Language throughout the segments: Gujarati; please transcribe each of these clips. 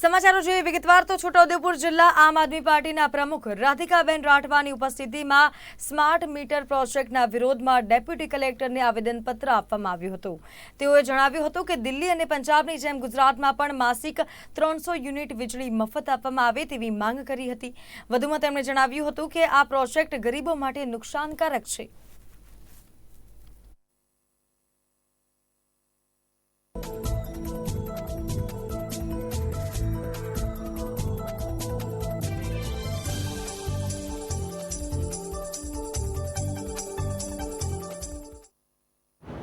સમાચારો જોઈએ વિગતવાર તો છોટાઉદેપુર જિલ્લા આમ આદમી પાર્ટીના પ્રમુખ રાધિકાબેન રાઠવાની ઉપસ્થિતિમાં સ્માર્ટ મીટર પ્રોજેક્ટના વિરોધમાં ડેપ્યુટી કલેક્ટરને આવેદનપત્ર આપવામાં આવ્યું હતું. તેઓએ જણાવ્યું હતું કે દિલ્હી અને પંજાબની જેમ ગુજરાતમાં પણ માસિક ત્રણસો યુનિટ વીજળી મફત આપવામાં આવે તેવી માંગ કરી હતી. વધુમાં તેમણે જણાવ્યું હતું કે આ પ્રોજેક્ટ ગરીબો માટે નુકસાનકારક છે.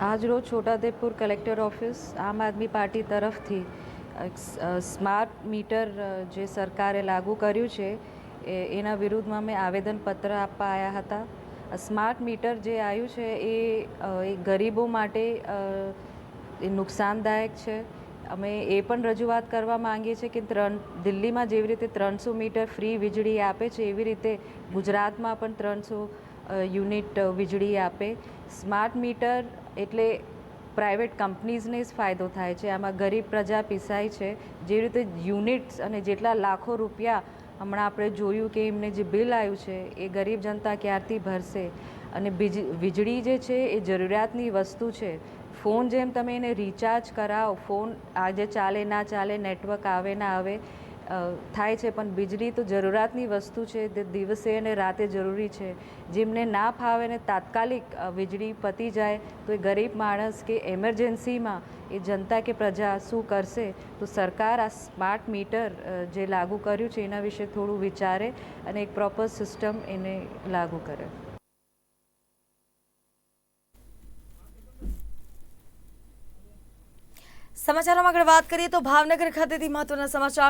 આજરોજ Chhota Udepur collector office Aam Aadmi party તરફથી સ્માર્ટ મીટર જે સરકારે લાગુ કર્યું છે એના વિરુદ્ધમાં મેં આવેદનપત્ર આપવા આવ્યા હતા. સ્માર્ટ મીટર જે આવ્યું છે, એ ગરીબો માટે એ નુકસાનદાયક છે. અમે એ પણ રજૂઆત કરવા માંગીએ છીએ કે ત્રણ, દિલ્હીમાં જેવી રીતે ત્રણસો મીટર ફ્રી વીજળી આપે છે, એવી રીતે ગુજરાતમાં પણ ત્રણસો યુનિટ વીજળી આપે. સ્માર્ટ મીટર એટલે પ્રાઇવેટ કંપનીઝને જ ફાયદો થાય છે. આમાં ગરીબ પ્રજા પીસાય છે. જે રીતે યુનિટ્સ અને જેટલા લાખો રૂપિયા હમણાં આપણે જોયું કે એમને જે બિલ આવ્યું છે, એ ગરીબ જનતા ક્યારથી ભરશે? અને બીજ, વીજળી જે છે, એ જરૂરિયાતની વસ્તુ છે. ફોન જેમ તમે એને રિચાર્જ કરાવો, ફોન આજે ચાલે, ના ચાલે નેટવર્ક આવે, ના આવે થાય છે, પણ વીજળી તો જરૂરિયાતની વસ્તુ છે, તે દિવસે અને રાતે જરૂરી છે. જેમને ના ફાવે ને તાત્કાલિક વીજળી પતી જાય, તો એ ગરીબ માણસ કે એમરજન્સીમાં એ જનતા કે પ્રજા શું કરશે? તો સરકાર આ સ્માર્ટ મીટર જે લાગુ કર્યું છે, એના વિશે થોડું વિચારે અને એક પ્રોપર સિસ્ટમ એને લાગુ કરે. સમાચારોમાં આગળ વાત કરીએ તો ભાવનગર ખાતેથી મહત્વના સમાચાર